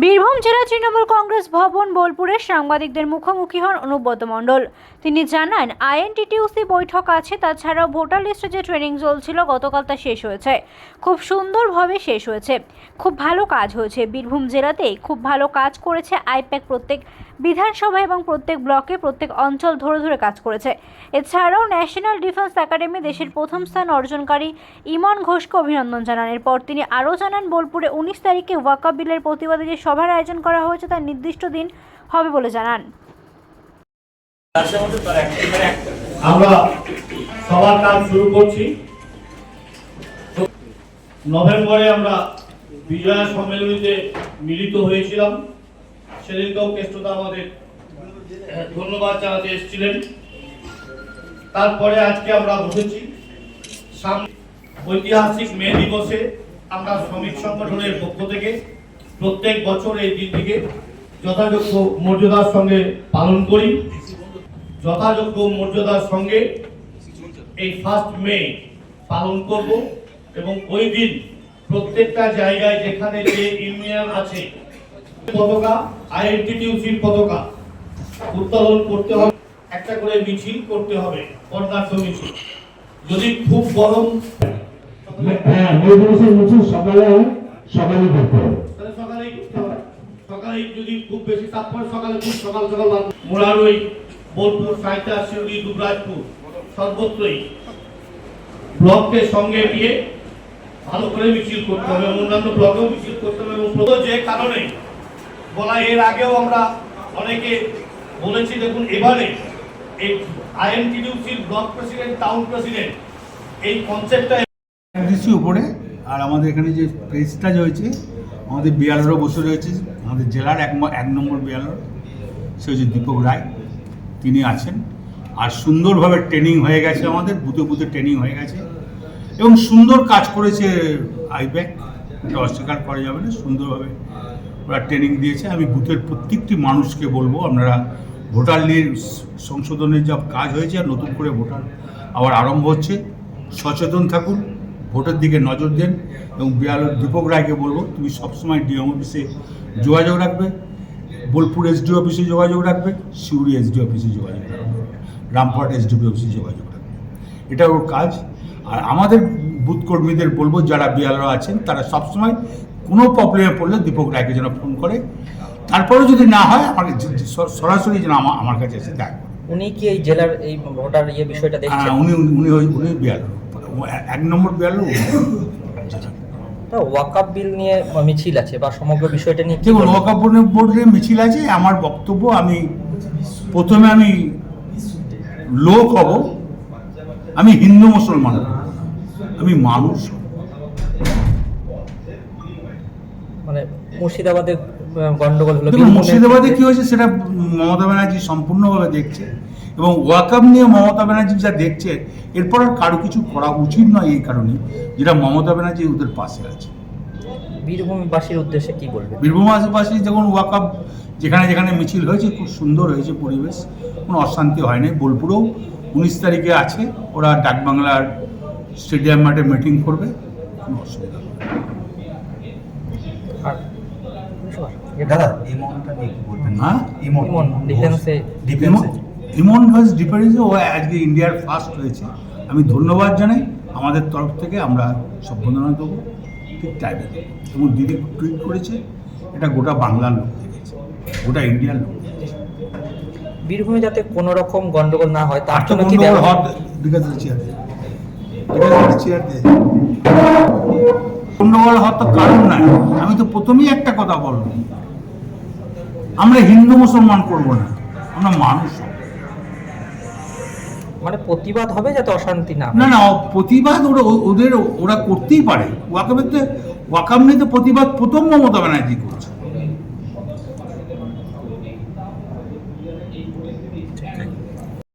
বীরভূম জেলা তৃণমূল কংগ্রেস ভবন বোলপুরে সাংবাদিকদের মুখোমুখি হন অনুব্রত মণ্ডল। তিনি জানান, আইএনটিটিউসি বৈঠক আছে, তাছাড়াও ভোটার লিস্টে যে ট্রেনিং চলছিল গতকাল তা শেষ হয়েছে। খুব সুন্দরভাবে শেষ হয়েছে। খুব ভালো কাজ হয়েছে। বীরভূম জেলাতেই খুব ভালো কাজ করেছে আইপ্যাক প্রত্যেক বিধানসভা এবং প্রত্যেক ব্লকে প্রত্যেক অঞ্চল ধরে ধরে কাজ করেছে। এছাড়াও ন্যাশনাল ডিফেন্স একাডেমি দেশের প্রথম স্থান অর্জনকারী ইমন ঘোষকে অভিনন্দন জানান। এরপর তিনি আরও জানান, বোলপুরে উনিশ তারিখে ওয়াকা বিলের প্রতিবাদে যে সভার আয়োজন করা হয়েছে, তার নির্দিষ্ট দিন হবে বলে জানান। আমরা সবার কাজ শুরু করছি। নভেম্বরে আমরা বিজয়া সম্মেলনীতে মিলিত হয়েছিলাম। সেদিনকেও কেষ্টদা আমাদের ধন্যবাদ জানাতে এসেছিলেন। তারপরে আজকে আমরা বসেছি। ঐতিহাসিক মে দিবসে আমরা শ্রমিক সংগঠনের পক্ষ থেকে প্রত্যেক বছর এই দিনটিকে যথাযোগ্য মর্যাদার সঙ্গে পালন করি যথাযোগ্য মর্যাদার সঙ্গে এই ফার্স্ট মে পালন করব এবং ওই দিন প্রত্যেকটা জায়গায় যেখানে যে ইউনিয়ন আছে পতাকা আইএনটিটিউসির পতাকা উত্তোলন করতে হবে একটা করে মিছিল করতে হবে বর্ণাঢ্য মিছিল যদি খুব গরম হ্যাঁ সকালে সকালে করতে হবে তাহলে সকালেই করতে হবে সকালেই যদি খুব বেশি তাপ পড়ে, সকালে খুব সকাল সকাল মোরারই, বোলপুর সাঁইতা শিউরি দুবরাজপুর, সর্বত্রই। ব্লককে সঙ্গে নিয়ে ভালো করে মিছিল করতে হবে এবং অন্যান্য ব্লকেও মিছিল করতে হবে এবং যে কারণে বলা এর আগেও আমরা অনেকে বলেছি, দেখুন, এবারে এই আইএনটিডিউসির ব্লক প্রেসিডেন্ট, টাউন প্রেসিডেন্ট, এই কনসেপ্টটা উপরে আর আমাদের এখানে যে প্রেসটা যে হয়েছে আমাদের বিয়ালেরও বসে রয়েছে, আমাদের জেলার এক এক নম্বর বিয়ালর সে হচ্ছে দীপক রায়, তিনি আছেন। আর সুন্দরভাবে ট্রেনিং হয়ে গেছে আমাদের বুথে বুথে ট্রেনিং হয়ে গেছে। এবং সুন্দর কাজ করেছে আইব্যাক, এটা অস্বীকার করা যাবে না, সুন্দরভাবে ওরা ট্রেনিং দিয়েছে। আমি বুথের প্রত্যেকটি মানুষকে বলব, আপনারা ভোটার লিস্ট সংশোধনের যা কাজ হয়েছে, আর নতুন করে ভোটার আবার আরম্ভ হচ্ছে। সচেতন থাকুন। ভোটের দিকে নজর দেন এবং বিয়ালোর দীপক রায়কে বলব তুমি সবসময় ডিএম অফিসে যোগাযোগ রাখবে বোলপুর এসডি অফিসে যোগাযোগ রাখবে সিউড়ি এসডি অফিসে যোগাযোগ রাখবে রামপুরহাট এসডিপি অফিসে যোগাযোগ রাখবে। এটা ওর কাজ। আর আমাদের বুথ কর্মীদের বলব যারা বিয়ালরা আছেন তারা সবসময় কোনো প্রবলেমে পড়লে দীপক রায়কে যেন ফোন করে। তারপরেও যদি না হয় আমাকে সরাসরি যেন আমার আমার কাছে এসে দেখা। উনি কি এই জেলার এই ভোটার ইয়ে বিষয়টা দেখছেন? হ্যাঁ, উনি উনি- উনি বিয়াল এক নম্বর বিয়াল তো ওয়াকাপ বিল নিয়ে মিছিল আছে বা সমগ্র বিষয়টা নিয়ে দেখুন? ওয়াকাপুরের বোর্ডে মিছিল আছে আমার বক্তব্য আমি প্রথমে আমি লোক হব আমি হিন্দু মুসলমান আমি মানুষ মানে মুর্শিদাবাদে গন্ডগোল হলো মুর্শিদাবাদে কি হয়েছে সেটা মমতা ব্যানার্জি সম্পূর্ণভাবে দেখছে। এবং ওয়াকাম নিয়ে মমতা ব্যানার্জি যা দেখছে এরপর আর কারও কিছু করা উচিত নয় এই কারণে যেটা মমতা ব্যানার্জি ওদের পাশে আছে। বীরভূমবাসীর উদ্দেশ্যে কি বলবেন? বীরভূম আশেপাশে যখন ওয়াকাপ যেখানে যেখানে মিছিল হয়েছে খুব সুন্দর হয়েছে পরিবেশ কোনো অশান্তি হয়নি বোলপুরেও উনিশ তারিখে আছে ওরা ডাকবাংলার স্টেডিয়াম মাঠে মিটিং করবে কোনো অসুবিধা দাদা ইমনটা নিয়ে কি বলবেন? হ্যাঁ? ইমন ইমন ডিফেন্সে ডিফেন্সে ইমন ভয়েস ডিফারেন্সে ও আজকে ইন্ডিয়ার ফার্স্ট হয়েছে। আমি ধন্যবাদ জানাই। আমাদের তরফ থেকে আমরা সম্বোধনা দেবো ঠিক টাইমে দেবো। এবং দিদি টুইট করেছে এটা গোটা বাংলার লোক দেখেছে গোটা ইন্ডিয়ার লোক দেখেছে। বীরভূমে যাতে কোনো রকম গন্ডগোল না হয় তার জন্য কি বিকাশ চেয়ার চেয়ার দে গন্ডগোল হওয়ার তো কারণ নাই। আমি তো প্রথমেই একটা কথা বলব আমরা হিন্দু মুসলমান করব না আমরা মানুষ হব। মানে প্রতিবাদ হবে যাতে অশান্তি না। না না প্রতিবাদ ওরা ওদের ওরা করতেই পারে ওয়াকামে তো ওয়াকাম নিয়ে তো প্রতিবাদ প্রথম মমতা ব্যানার্জি করছে